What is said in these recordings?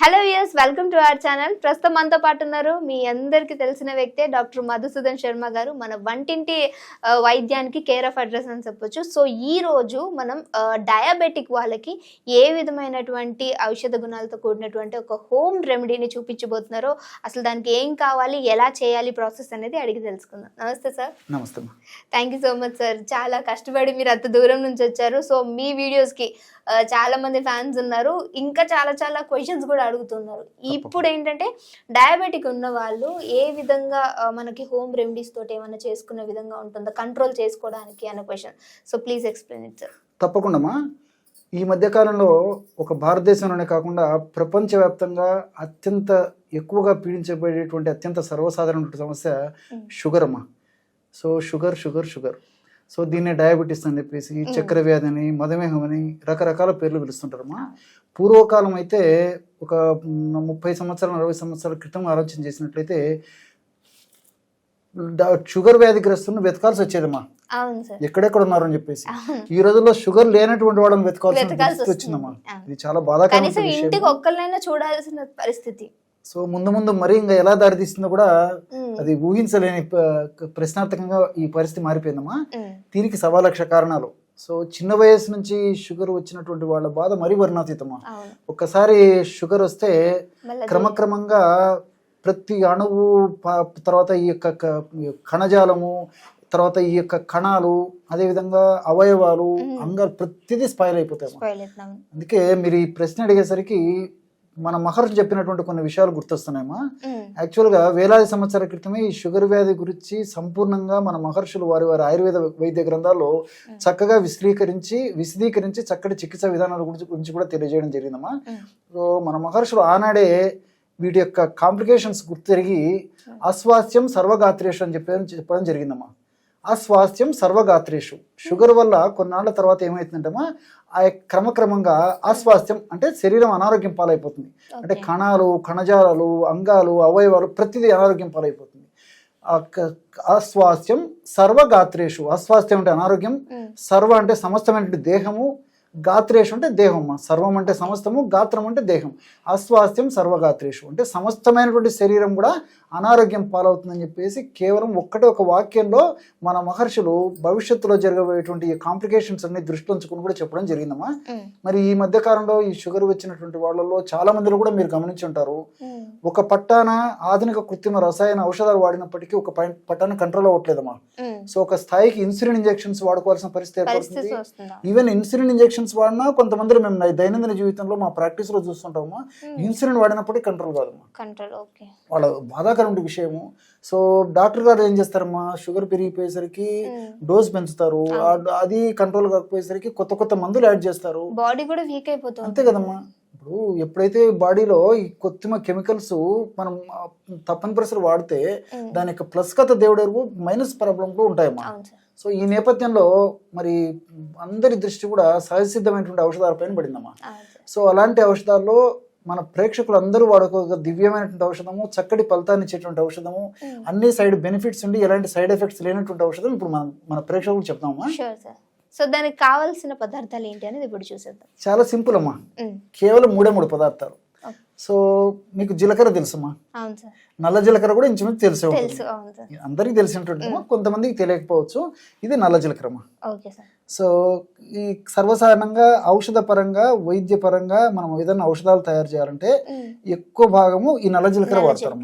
Hello yes welcome to our channel ప్రస్తుతం మనతో పాటు ఉన్నారు మీ అందరికీ తెలిసిన వ్యక్తే డాక్టర్ మధుసూదన్ శర్మ గారు. మన వంటింటి వైద్యానికి కేర్ ఆఫ్ అడ్రస్ అని చెప్పొచ్చు. సో ఈ రోజు మనం డయాబెటిక్ వాళ్ళకి ఏ విధమైనటువంటి ఔషధ గుణాలతో కూడినటువంటి ఒక హోమ్ రెమెడీని చూపించబోతున్నారో అసలు దానికి ఏం కావాలి ఎలా చేయాలి ప్రాసెస్ అనేది అడిగి తెలుసుకుందాం. నమస్తే సార్. నమస్తే. Thank you so much sir చాలా కష్టపడి మీరు అంత దూరం నుంచి వచ్చారు. సో మీ వీడియోస్కి చాలా మంది ఫ్యాన్స్ ఉన్నారు. ఇంకా చాలా చాలా క్వశ్చన్స్ కూడా అడుగుతున్నారు. ఇప్పుడు ఏంటంటే డయాబెటిక్ ఉన్న వాళ్ళు ఏ విధంగా మనకి హోమ్ రెమెడీస్ తోటి ఏమైనా చేసుకునే విధంగా ఉంటుందో కంట్రోల్ చేసుకోవడానికి అనే question so please explain it sir తప్పకుండా. ఈ మధ్యకాలంలో ఒక భారతదేశంలోనే కాకుండా ప్రపంచవ్యాప్తంగా అత్యంత ఎక్కువగా పీడించబడేటువంటి అత్యంత సర్వసాధారణ సమస్య. షుగర్ అమ్మా so sugar sugar sugar. So దీన్నే డయాబెటీస్ అని చెప్పేసి చక్కెర వ్యాధి అని మధుమేహం అని రకరకాల పేర్లు పిలుస్తుంటారమ్మా పూర్వకాలం అయితే ఒక ముప్పై సంవత్సరాలు నలభై సంవత్సరాల క్రితం ఆలోచన చేసినట్లయితే షుగర్ వ్యాధిగ్రస్తులను వెతకాల్సి వచ్చేదమ్మా. ఎక్కడెక్కడ ఉన్నారని చెప్పేసి. ఈ రోజుల్లో షుగర్ లేనటువంటి వాళ్ళని వెతకాల్సిన వెతకాల్సి. వచ్చిందమ్మా. ఇది చాలా ఇంటికి ఒక్కరినైనా చూడాల్సిన పరిస్థితి. సో ముందు ముందు మరీ ఇంకా ఎలా దారితీస్తుందో కూడా అది ఊహించలేని ప్రశ్నార్థకంగా ఈ పరిస్థితి మారిపోయిందమ్మా. దీనికి సవా లక్ష కారణాలు. సో చిన్న వయసు నుంచి షుగర్ వచ్చినటువంటి వాళ్ళ బాధ మరీ వర్ణాతీతమా ఒక్కసారి షుగర్ వస్తే క్రమక్రమంగా ప్రతి అణువు తర్వాత ఈ యొక్క కణజాలము తర్వాత ఈ యొక్క కణాలు అదేవిధంగా అవయవాలు. అంగాలు ప్రతిదీ స్పైల్ అయిపోతాయి. అందుకే మీరు ఈ ప్రశ్న అడిగేసరికి మన మహర్షి చెప్పినటువంటి కొన్ని విషయాలు గుర్తొస్తున్నాయమ్మా. ఉమ్, యాక్చువల్గా వేలాది సంవత్సరాల క్రితమే ఈ షుగర్ వ్యాధి గురించి సంపూర్ణంగా మన మహర్షులు వారి వారి ఆయుర్వేద వైద్య గ్రంథాల్లో చక్కగా విశ్లీకరించి విశదీకరించి చక్కటి చికిత్సా విధానాల గురించి గురించి కూడా తెలియజేయడం జరిగిందమ్మా. సో మన మహర్షులు ఆనాడే వీటి యొక్క కాంప్లికేషన్స్ గుర్తిరిగి అస్వాస్థ్యం సర్వగాత్రేషు అని చెప్పడం చెప్పడం జరిగిందమ్మా. అస్వాస్థ్యం సర్వగాత్రేషు. షుగర్ వల్ల కొన్నాళ్ళ తర్వాత ఏమవుతుందంటమ్మా ఆ క్రమక్రమంగా అస్వాస్థ్యం అంటే శరీరం అనారోగ్యం పాలైపోతుంది. అంటే. కణాలు కణజాలాలు అంగాలు అవయవాలు ప్రతిదీ అనారోగ్యం పాలైపోతుంది. అస్వాస్థ్యం సర్వగాత్రేషు. అస్వాస్థ్యం అంటే అనారోగ్యం. సర్వ అంటే సమస్తమైనటువంటి దేహము. గాత్రేషు అంటే దేహమ్మ సర్వం అంటే సమస్తము గాత్రం అంటే దేహం. అస్వాస్థ్యం సర్వగాత్రేషు. అంటే సమస్తమైనటువంటి శరీరం కూడా అనారోగ్యం పాలవుతుందని చెప్పేసి కేవలం ఒక్కటే ఒక వాక్యంలో మన మహర్షులు భవిష్యత్తులో జరగబోయేటువంటి ఈ కాంప్లికేషన్స్ అన్ని దృష్టిలో ఉంచుకుని కూడా చెప్పడం జరిగిందమ్మా. మరి ఈ మధ్య కాలంలో ఈ షుగర్ వచ్చినటువంటి వాళ్ళలో చాలా మందిలో కూడా మీరు గమనించి ఉంటారు. ఒక పట్టాన ఆధునిక కృత్రిమ రసాయన ఔషధాలు వాడినప్పటికీ ఒక పట్టాన కంట్రోల్ అవ్వట్లేదమ్మా. సో ఒక స్థాయికి ఇన్సులిన్ ఇంజెక్షన్స్ వాడుకోవాల్సిన పరిస్థితి ఏర్పడుతుంది. వస్తుందా? ఈవెన్ ఇన్సులిన్ ఇంజెక్షన్స్ వాడినా కొంతమంది మేము దైనందిన జీవితంలో మా ప్రాక్టీస్లో చూస్తుంటాము ఇన్సులిన్ వాడినప్పటికీ కంట్రోల్ కాదమ్మా. కంట్రోల్ ఓకే వాళ్ళ బాధాకరమైన విషయము. సో డాక్టర్ గారు ఏం చేస్తారమ్మా? షుగర్ పెరిగిపోయేసరికి డోస్ పెంచుతారు. అది కంట్రోల్ కాకపోయేసరికి కొత్త కొత్త మందులు యాడ్ చేస్తారు. బాడీ కూడా వీక్ అయిపోతుంది. అంతే కదమ్మా. ఇప్పుడు ఎప్పుడైతే బాడీలో ఈ కృత్రిమ కెమికల్స్ మనం తప్పని పరిస్థితులు వాడితే. దాని యొక్క ప్లస్ కథ దేవుడు ఎరువు మైనస్ ప్రాబ్లం కూడా ఉంటాయమ్మా. సో ఈ నేపథ్యంలో మరి అందరి దృష్టి కూడా సహజసిద్ధమైనటువంటి ఔషధాలపైన పడిందమ్మా. సో అలాంటి ఔషధాల్లో మన ప్రేక్షకులు అందరూ వాడుకోగ దివ్యమైనటువంటి ఔషధము చక్కటి ఫలితాన్ని ఇచ్చేటువంటి ఔషధము ఉమ్. అన్ని సైడ్ బెనిఫిట్స్ ఉండి ఎలాంటి సైడ్ ఎఫెక్ట్స్ లేనటువంటి ఔషధం ఇప్పుడు మనం మన ప్రేక్షకులు చెప్తామమ్మా షూర్ సార్ సో దానికి కావాల్సిన పదార్థాలు ఏంటి అనేది ఇప్పుడు చూసేద్దాం. చాలా సింపుల్ అమ్మా. ఉమ్, కేవలం మూడే మూడు పదార్థాలు. సో మీకు జీలకర్ర తెలుసమ్మా నల్ల జీలకర్ర కూడా ఇంచుమించు తెలిసే ఉంటుంది. అందరికీ తెలిసి ఉంటుందేమో కొంతమందికి తెలియకపోవచ్చు. ఇది నల్ల జీలకర్రమ్మా సో ఈ సర్వసాధారణంగా ఔషధ పరంగా వైద్య పరంగా మనం ఏదైనా ఔషధాలు తయారు చేయాలంటే ఎక్కువ భాగము ఈ నల్ల జీలకర్ర నల్ల వాడతారు.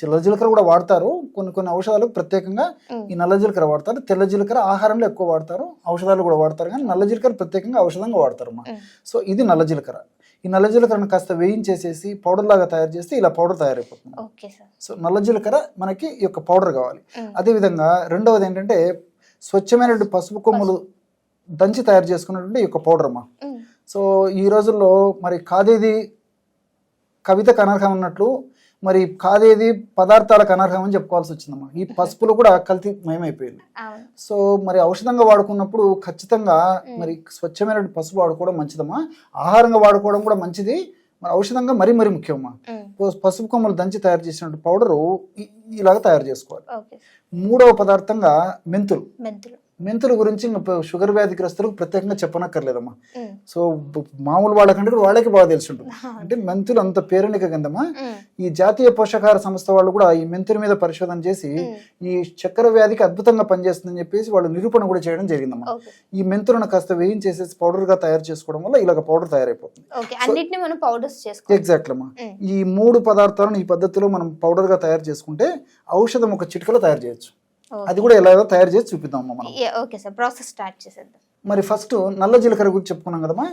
తెల్ల జీలకర్ర కూడా వాడతారు. కొన్ని కొన్ని ఔషధాలకు ప్రత్యేకంగా ఈ నల్ల జీలకర్ర వాడతారు. తెల్ల జీలకర్ర ఆహారంలో ఎక్కువ వాడతారు. ఔషధాలు కూడా వాడతారు. కానీ నల్ల జీలకర్ర ప్రత్యేకంగా ఔషధంగా వాడతారు సో ఇది నల్ల జీలకర్ర. ఈ నల్ల జీలకర్రను కాస్త వేయించేసేసి పౌడర్ లాగా తయారు చేస్తే ఇలా పౌడర్ తయారైపోతుంది. సో నల్ల జీలకర్ర మనకి ఈ యొక్క పౌడర్ కావాలి. అదేవిధంగా రెండవది ఏంటంటే స్వచ్ఛమైనటువంటి పసుపు కొమ్ములు దంచి తయారు చేసుకున్నటువంటి ఈ యొక్క పౌడర్ అమ్మా. సో ఈ రోజుల్లో మరి కాదేది కవితకు అనర్హం అన్నట్లు మరి కాదేది పదార్థాలకు అనర్హం అని చెప్పుకోవాల్సి వచ్చిందమ్మా. ఈ పసుపులు కూడా కల్తీ మయమైపోయింది. సో మరి ఔషధంగా వాడుకున్నప్పుడు ఖచ్చితంగా మరి స్వచ్ఛమైన పసుపు వాడుకోవడం మంచిదమ్మా. ఆహారంగా వాడుకోవడం కూడా మంచిది. మరి ఔషధంగా మరీ మరీ పసు- పసుపు కొమ్మలు దంచి తయారు చేసినట్టు పౌడరు ఇలాగ తయారు చేసుకోవాలి. మూడవ పదార్థంగా మెంతులు. మెంతులు. మెంతుల గురించి షుగర్ వ్యాధిగ్రస్తులకు ప్రత్యేకంగా చెప్పనక్కర్లేదమ్మా. సో మామూలు వాళ్ళకంటే కూడా వాళ్ళకి బాగా తెలిసి ఉంటుంది అంటే మెంతులు అంత పేరెనిక కిందమా ఉమ్, ఈ జాతీయ పోషకాహార సంస్థ వాళ్ళు కూడా ఈ మెంతుల మీద పరిశోధన చేసి. ఈ చక్కెర వ్యాధికి అద్భుతంగా పనిచేస్తుందని చెప్పేసి వాళ్ళు నిరూపణ కూడా చేయడం జరిగిందమ్మా. ఈ మెంతులను కాస్త వేయించేసేసి పౌడర్గా తయారు చేసుకోవడం వల్ల ఇలాగ పౌడర్ తయారైపోతుంది. ఎగ్జాక్ట్ అమ్మా. ఈ మూడు పదార్థాలను ఈ పద్ధతిలో మనం పౌడర్గా తయారు చేసుకుంటే ఔషధం ఒక చిటికలో తయారు చేయొచ్చు. అది కూడా ఎలాగో తయారు చేసి చూపిద్దాం మనం. ఓకే సార్ ప్రాసెస్ స్టార్ట్ చేసేద్దాం. మరి ఫస్ట్ నల్ల జీలకర్ర గురించి చెప్పుకున్నాం కదమ్మా.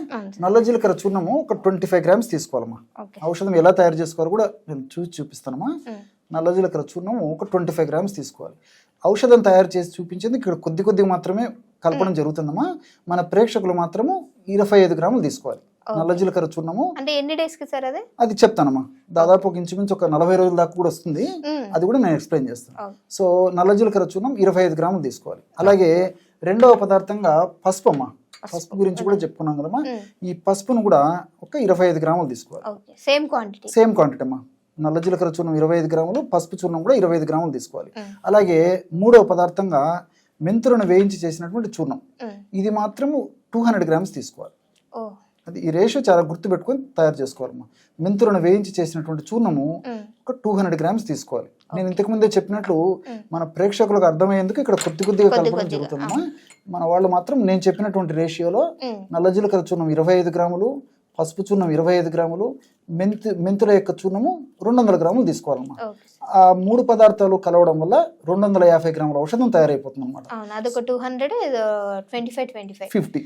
నల్ల జీలకర్ర చూర్ణము ఒక ట్వంటీ ఫైవ్ గ్రామ్స్ తీసుకోవాలమ్మా ఔషధం ఎలా తయారు చేసుకోవాలో కూడా నేను చూసి చూపిస్తానమ్మా. ఉమ్, నల్ల జీలకర్ర చూర్ణము ఒక ట్వంటీ ఫైవ్ గ్రామ్స్ తీసుకోవాలి. ఔషధం తయారు చేసి చూపించింది ఇక్కడ కొద్ది కొద్దిగా మాత్రమే కలపడం జరుగుతుందమ్మా. మన ప్రేక్షకులు మాత్రము ఇరవై ఐదు గ్రాములు తీసుకోవాలి. నల్ల జీలకర్ర చూర్ణము అంటే ఎన్ని డేస్కి సార్ అది? అది చెప్తానమ్మా. దాదాపు ఒక ఇంచుమించు ఒక నలభై రోజుల దాకా కూడా వస్తుంది. అది కూడా నేను ఎక్స్ప్లెయిన్ చేస్తాను. సో నల్ల జీలకర్ర చూర్ణం ఇరవై ఐదు గ్రాములు తీసుకోవాలి. అలాగే రెండవ పదార్థంగా పసుపు అమ్మా. పసుపు. గురించి కూడా చెప్పుకున్నాం కదమ్మా. ఈ పసుపును కూడా ఒక ఇరవై ఐదు గ్రాములు తీసుకోవాలి. Same quantity. సేమ్ క్వాంటిటీ అమ్మా. నల్ల జీలకర్ర చూర్ణం ఇరవై ఐదు గ్రాములు పసుపు చూర్ణం కూడా ఇరవై ఐదు గ్రాములు తీసుకోవాలి. అలాగే మూడవ పదార్థంగా మెంతులను వేయించి చేసినటువంటి చూర్ణం. ఇది మాత్రము టూ హండ్రెడ్ గ్రామ్స్ తీసుకోవాలి. అది ఈ రేషియో చాలా గుర్తుపెట్టుకొని తయారు చేసుకోవాలమ్మా. మెంతులను వేయించి చేసినటువంటి చూర్ణము ఒక టూ హండ్రెడ్ గ్రామ్స్ తీసుకోవాలి. నేను ఇంతకు ముందే చెప్పినట్లు. మన ప్రేక్షకులకు అర్థమయ్యేందుకు ఇక్కడ కొద్ది కొద్దిగా కొద్ది కలపడం జరుగుతుందమ్మా. మన వాళ్ళు మాత్రం నేను చెప్పినటువంటి రేషియోలో నల్ల జీలకర్ర చూర్ణం ఇరవై ఐదు గ్రాములు పసుపు చూర్ణం ఇరవై ఐదు గ్రాములు మెంతు మెంతుల యొక్క చూర్ణము రెండు వందల గ్రాములు తీసుకోవాలమ్మా. ఆ మూడు పదార్థాలు కలవడం వల్ల రెండు వందల యాభై గ్రాముల ఔషధం తయారైపోతుంది అనమాట అదొక two hundred twenty five twenty five fifty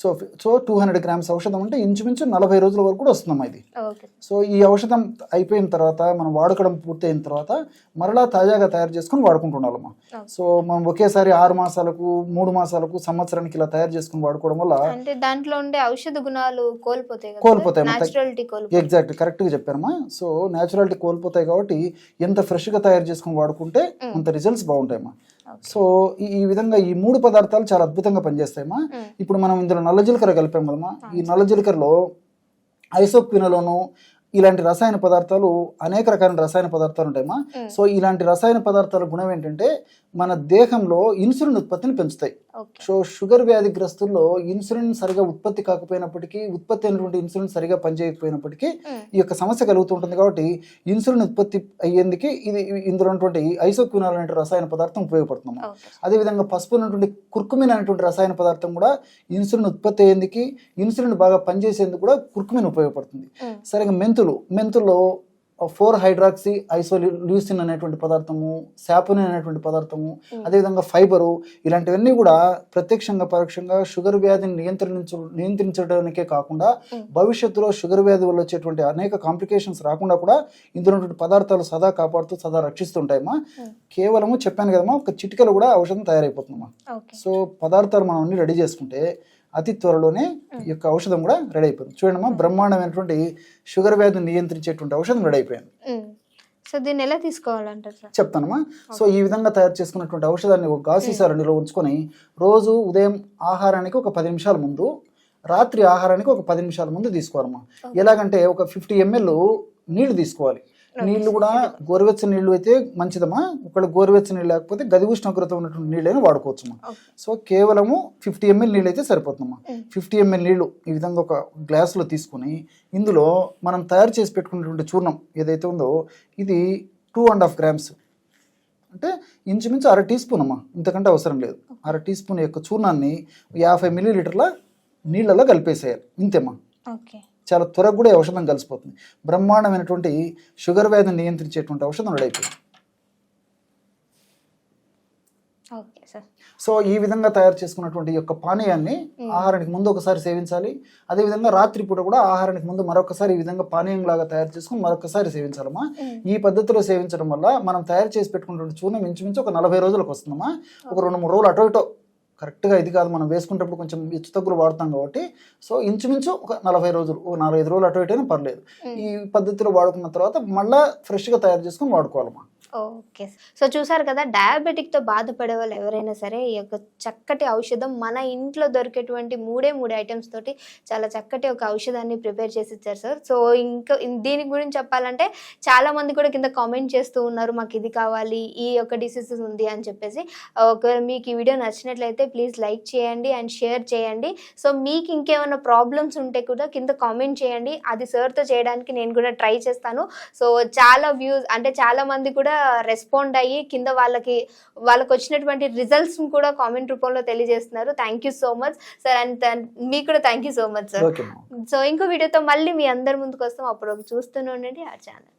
so so two hundred grams ఔషధం అంటే ఇంచుమించు నలభై రోజుల వరకు కూడా వస్తుందమ్మా ఇది. ఓకే సో ఈ ఔషధం అయిపోయిన తర్వాత మనం వాడకడం పూర్తయిన తర్వాత మరలా తాజాగా తయారు చేసుకొని వాడుకుంటుండాలమ్మా. సో మనం ఒకేసారి ఆరు మాసాలకు మూడు మాసాలకు సంవత్సరానికి ఇలా తయారు చేసుకొని వాడుకోవడం వల్ల అంటే దాంట్లో ఉండే ఔషధ గుణాలు కోల్పోతాయి కోల్పోతాయి ఎగ్జాక్ట్ కరెక్ట్గా చెప్పారమ్మా. సో న్యాచురాలిటీ కోల్పోతాయి కాబట్టి ఎంత ఫ్రెష్గా తయారు చేసుకొని వాడుకుంటే అంత రిజల్ట్స్ బాగుంటాయమ్మా. సో ఈ విధంగా ఈ మూడు పదార్థాలు చాలా అద్భుతంగా పనిచేస్తాయమ్మా. ఇప్పుడు మనం ఇందులో నల్ల జీలకర్ర కలిపాం కదమ్మా. ఈ నల్ల జీలకర్రలో ఐసోక్వినలోను ఇలాంటి రసాయన పదార్థాలు అనేక రకాల రసాయన పదార్థాలు ఉంటాయమ్మా. సో ఇలాంటి రసాయన పదార్థాల గుణం ఏంటంటే మన దేహంలో ఇన్సులిన్ ఉత్పత్తిని పెంచుతాయి సో షుగర్ వ్యాధిగ్రస్తుల్లో ఇన్సులిన్ సరిగా ఉత్పత్తి కాకపోయినప్పటికీ ఉత్పత్తి అయినటువంటి ఇన్సులిన్ సరిగా పనిచేయకపోయినప్పటికీ. ఈ యొక్క సమస్య కలుగుతుంటుంది కాబట్టి ఇన్సులిన్ ఉత్పత్తి అయ్యేందుకు ఇది ఇందులో ఉన్నటువంటి ఐసోక్వినాల్ అనే రసాయన పదార్థం ఉపయోగపడుతుంది అదేవిధంగా పసుపు ఉన్నటువంటి కుర్కుమిన్ అనేటువంటి రసాయన పదార్థం కూడా ఇన్సులిన్ ఉత్పత్తి అయ్యేందుకు ఇన్సులిన్ బాగా పనిచేసేందుకు కూడా కుర్కుమిన్ ఉపయోగపడుతుంది. సరిగా మెంతులు. మెంతుల్లో ఫోర్ హైడ్రాక్సీ ఐసోల్యూసిన్ అనేటువంటి పదార్థము శాపునిన్ అనేటువంటి పదార్థము అదేవిధంగా ఫైబరు ఇలాంటివన్నీ కూడా ప్రత్యక్షంగా పరోక్షంగా షుగర్ వ్యాధిని నియంత్రించ నియంత్రించడానికే కాకుండా. భవిష్యత్తులో షుగర్ వ్యాధి వల్ల వచ్చేటువంటి అనేక కాంప్లికేషన్స్ రాకుండా కూడా ఇందులో ఉన్నటువంటి పదార్థాలు సదా కాపాడుతూ సదా రక్షిస్తుంటాయమ్మా. కేవలము చెప్పాను కదమ్మా ఒక చిటికలో కూడా ఔషధం తయారైపోతుందమ్మా. సో పదార్థాలు మనం అన్ని రెడీ చేసుకుంటే అతి త్వరలోనే ఈ యొక్క ఔషధం కూడా రెడీ అయిపోతుంది చూడండి బ్రహ్మాండమైనటువంటి షుగర్ వ్యాధిని నియంత్రించేటువంటి ఔషధం రెడీ అయిపోయింది సో దీన్ని ఎలా తీసుకోవాలంటారు సార్? చెప్తానమ్మా. సో ఈ విధంగా తయారు చేసుకున్నటువంటి ఔషధాన్ని ఒక సీసాలో ఉంచుకొని రోజు ఉదయం ఆహారానికి ఒక పది నిమిషాల ముందు రాత్రి ఆహారానికి ఒక పది నిమిషాల ముందు తీసుకోవాలమ్మా. ఎలాగంటే ఒక ఫిఫ్టీ ఎంఎల్ నీళ్ళు తీసుకోవాలి. నీళ్ళు కూడా గోరువెచ్చని నీళ్ళు అయితే మంచిదమ్మా. ఒకవేళ గోరువెచ్చని నీళ్ళు లేకపోతే గది ఉష్ణోగ్రత ఉన్నటువంటి నీళ్ళైనా వాడుకోవచ్చమ్మా. సో కేవలము ఫిఫ్టీ ఎంఎల్ నీళ్ళు అయితే సరిపోతుందమ్మా. ఫిఫ్టీ ఎంఎల్ నీళ్ళు ఈ విధంగా ఒక గ్లాసులో తీసుకుని ఇందులో మనం తయారు చేసి పెట్టుకున్నటువంటి చూర్ణం ఏదైతే ఉందో ఇది టూ అండ్ హాఫ్ గ్రామ్స్. అంటే ఇంచుమించు అర టీ స్పూన్ అమ్మా. ఇంతకంటే అవసరం లేదు. అర టీ స్పూన్ యొక్క చూర్ణాన్ని యాభై మిల్లీ లీటర్ల నీళ్ళలో కలిపేసేయాలి. ఇంతేమ్మా. ఓకే. చాలా త్వరగా కూడా ఈ ఔషధం కలిసిపోతుంది. బ్రహ్మాండమైనటువంటి షుగర్ వ్యాధిని నియంత్రించేటువంటి ఔషధం రెడీ అయిపోయింది. సో ఈ విధంగా తయారు చేసుకున్నటువంటి యొక్క పానీయాన్ని ఆహారానికి ముందు ఒకసారి సేవించాలి. అదేవిధంగా రాత్రి పూట కూడా ఆహారానికి ముందు మరొకసారి ఈ విధంగా పానీయం లాగా తయారు చేసుకుని మరొకసారి సేవించాలమ్మా. ఈ పద్ధతిలో సేవించడం వల్ల మనం తయారు చేసి పెట్టుకున్నటువంటి చూర్ణం ఇంచుమించు ఒక నలభై రోజులకు వస్తుందమ్మా. ఒక రెండు మూడు రోజులు అటో ఇటో కరెక్ట్గా ఇది కాదు మనం వేసుకునేటప్పుడు కొంచెం హెచ్చు తగ్గులు వాడతాం కాబట్టి సో ఇంచుమించు ఒక నలభై రోజులు ఒక నాలుగైదు రోజులు అటు ఇటైనా పర్లేదు. ఈ పద్ధతిలో వాడుకున్న తర్వాత మళ్ళీ ఫ్రెష్గా తయారు చేసుకొని వాడుకోవాలమ్మా ఓకే సో చూసారు కదా డయాబెటిక్తో బాధపడే వాళ్ళు ఎవరైనా సరే ఈ యొక్క చక్కటి ఔషధం మన ఇంట్లో దొరికేటువంటి మూడే మూడు ఐటమ్స్ తోటి చాలా చక్కటి ఒక ఔషధాన్ని ప్రిపేర్ చేసి ఇచ్చారు సార్. సో ఇంకా దీని గురించి చెప్పాలంటే చాలా మంది కూడా కింద కామెంట్ చేస్తూ ఉన్నారు మాకు ఇది కావాలి ఈ యొక్క డిసీజెస్ ఉంది అని చెప్పేసి. ఒకవేళ మీకు ఈ వీడియో నచ్చినట్లయితే ప్లీజ్ లైక్ చేయండి అండ్ షేర్ చేయండి. సో మీకు ఇంకేమైనా ప్రాబ్లమ్స్ ఉంటే కూడా కింద కామెంట్ చేయండి. అది సార్తో చేయడానికి నేను కూడా ట్రై చేస్తాను. సో చాలా వ్యూస్ అంటే చాలా మంది కూడా రెస్పాండ్ అయ్యి కింద వాళ్ళకి వాళ్ళకి వచ్చినటువంటి రిజల్ట్స్ కూడా కామెంట్ రూపంలో తెలియజేస్తున్నారు. Thank you so much sir and మీకు కూడా thank you so much sir so ఇంకో వీడియోతో మళ్ళీ మీ అందరి ముందుకు వస్తాం. అప్పుడు చూస్తూనే ఉండండి. ఆ ఛానల్